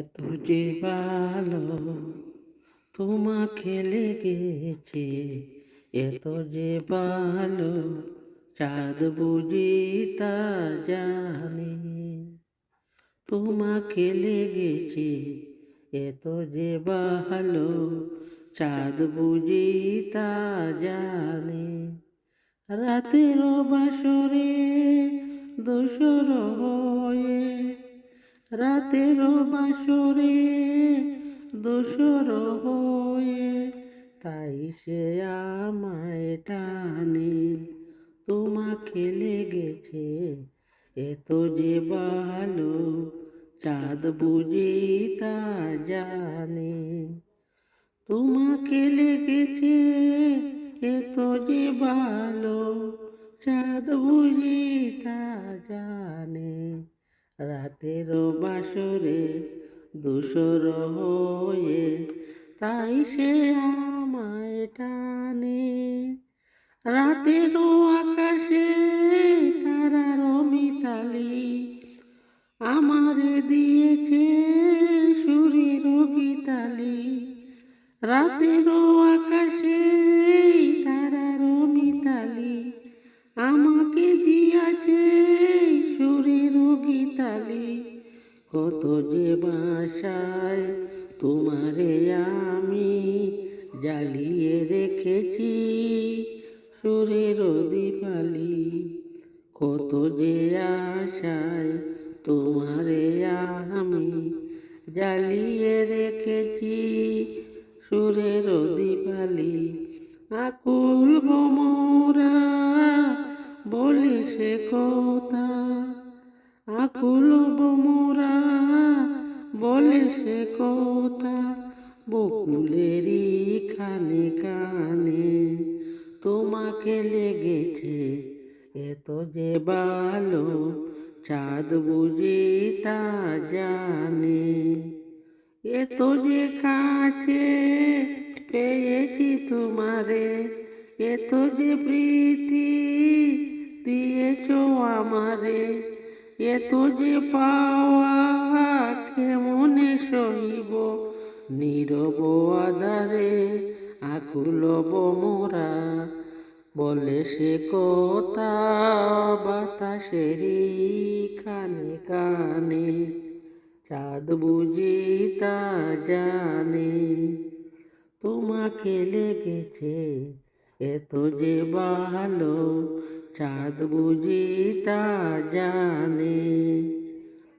এত যে ভালো তোমাকে লেগেছে এত যে ভালো চাঁদ বুঝি তা জানে তোমাকে লেগেছে এত যে ভালো চাঁদ বুঝি তা জানে রাতের বাসরে দোসর হয়ে রাতের বাসরে দোসর হয়ে, তাই সে আমায় টানে। তোমাকে লেগেছে এত যে ভালো চাঁদ বুঝি তা জানে। তোমাকে লেগেছে এত যে ভালো চাঁদ বুঝি তা জানে। রাতের বাসরে দূষর হয়ে, তাই সে আমায় টানে। রাতের আকাশে তারার মিতালি আমারে দিয়েছে সুরের গীতালি। রাতের আকাশে কত যে বাসায় তোমারে আমি জ্বালিয়ে রেখেছি, সুরের দীপালি। কত যে আশায় তোমারে আমি জ্বালিয়ে রেখেছি, সুরের দীপালি। আকুল বোমরা বলি সে কথা আকুল বোমরা বলে সে কথা বকুলেরই খানে কানে। তোমাকে লেগেছে এত যে ভালো চাঁদ বুঝি তা জানে। এত যে কাছে পেয়েছি তোমারে, এত যে প্রীতি দিয়েছ আমারে। এত যে পাওয়া কেমনে সহিব, নীরব আদারে আকুল মোরা। বলে সে কথা বাতাসেরই কানে কানে, চাঁদ বুঝি তা জানে। তোমাকে লেগেছে এত যে ভালো চাঁদ বুঝি তা জানে।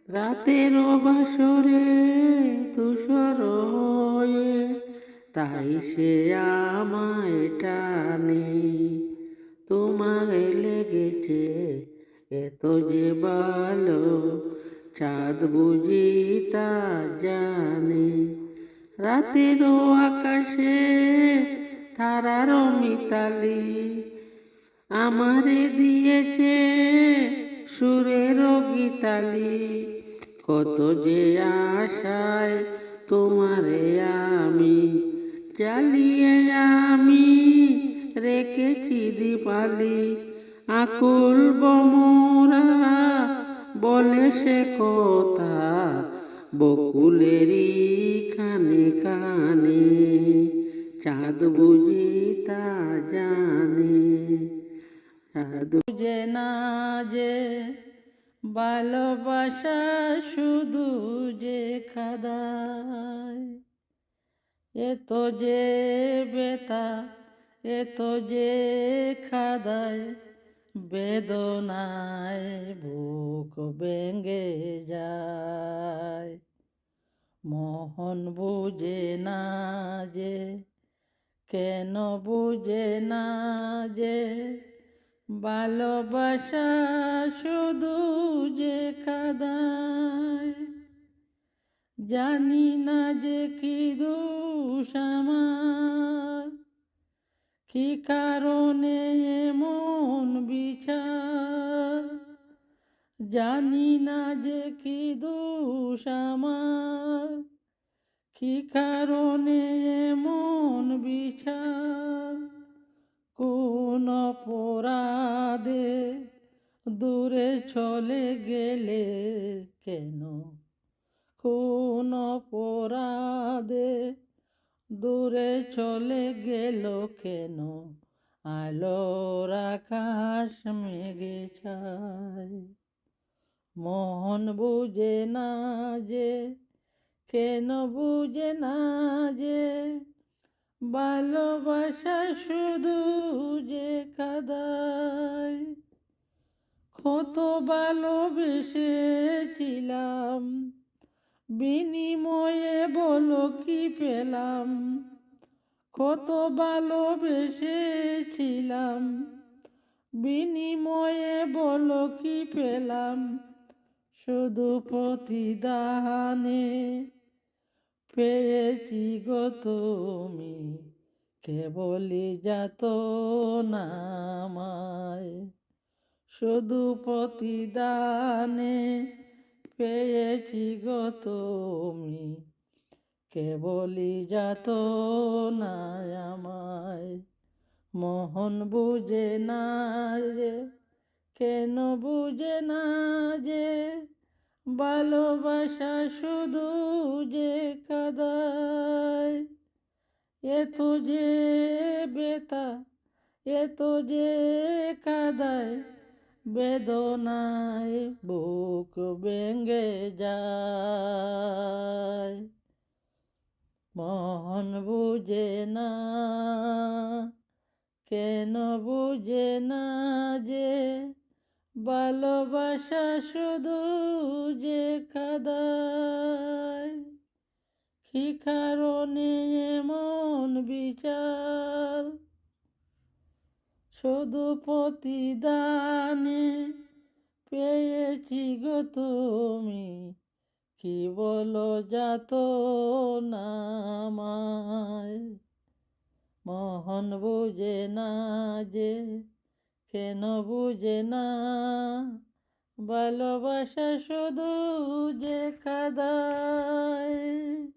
রাতের বাসরে তুষর তাই সে আমায় টানে। তোমায় লেগেছে এত যে ভালো, চাঁদ বুঝি তা জানে। রাতের আকাশে তারার মিতালি আমারে দিয়েছে সুরের গীতালি। কত যে আশায় তোমারে আমি, জ্বালিয়ে আমি রেখেছি দীপালি। আকুল বমরা বলে সে কথা, বকুলেরই কানে কানে। চাঁদ বুঝি তা জানে বুঝে না যে, ভালোবাসা শুধু যে খাদায়। এত যে বেতা এত যে খাদায়, বেদনায় বুক ভেঙে যায়। মোহন বুঝে না যে, কেন বুঝে না যে ভালোবাসা শুধু যে কাদায়। জানি না যে কি দোষ আমার। কি কারণে এমন বিচার? জানি না যে কি দোষ আমার। কি কারণে এমন বিচার? কোন অপরাধে দূরে চলে গেলে কেন? কোন দূরে চলে গেল কেন? আলোর আকাশ মেঘে চায় মন বুঝে না যে, কেন বুঝে না যে ভালোবাসা শুধু যে কাদায়। কত ভালোবেসেছিলাম, বিনিময়ে বলো কি পেলাম। কত ভালোবেসেছিলাম, বিনিময়ে বলো কি পেলাম। শুধু প্রতিদানে পেয়েছি গো তুমি, কেবলই যাত নামায়। শুধু প্রতিদানে পেয়েছি গো তুমি, কেবলই যাত না মোহন বুঝে না যে, কেন বুঝে না যে ভালোবাসা শুধু যে কাদায় এত যে বেতা এত যে কাদায়, বেদনায় বুক ভেঙে যায়। মন বুঝে না, কেন বুঝে না যে ভালোবাসা শুধু যে কাদায় কি কারণে এমন বিচার? শুধু প্রতিদানে পেয়েছি গো তুমি, কি বলো যাত নামায় মোহন বুঝে না যে কেন বুঝে না? ভালোবাসা শুধু যে কাদায়